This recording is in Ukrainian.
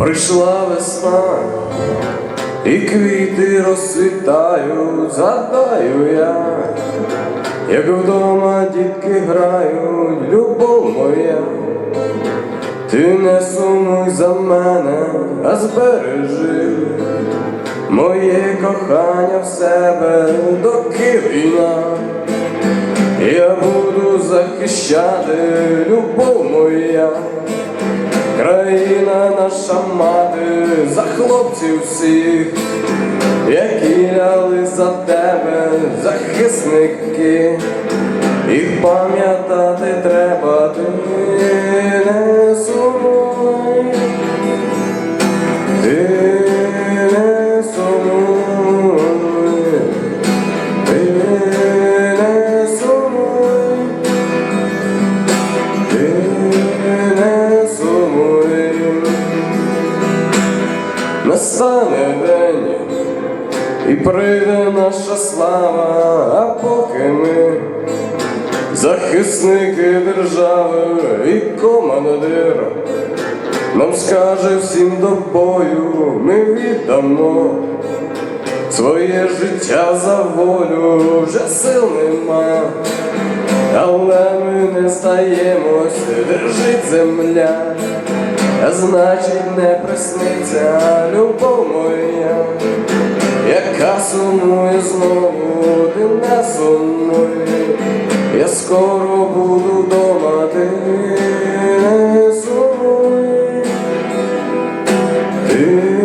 Прийшла весна, і квіти розцвітають, згадаю я, як вдома дітки грають, любов моя, ти не сумуй за мене, а збережи моє кохання в себе доки війна. Я буду захищати любов моя. Країна наша мати за хлопців всіх, які ляли за тебе, захисники, їх пам'ятати треба, настане день, і прийде наша слава, а поки ми захисники держави і командир, нам скаже всім до бою, ми віддамо своє життя за волю, вже сил нема. Але ми не стаємось, держить земля, а значить не присниться любов моя, яка сумує знову, ти не сумує, я скоро буду вдома, ти не сумуй, ти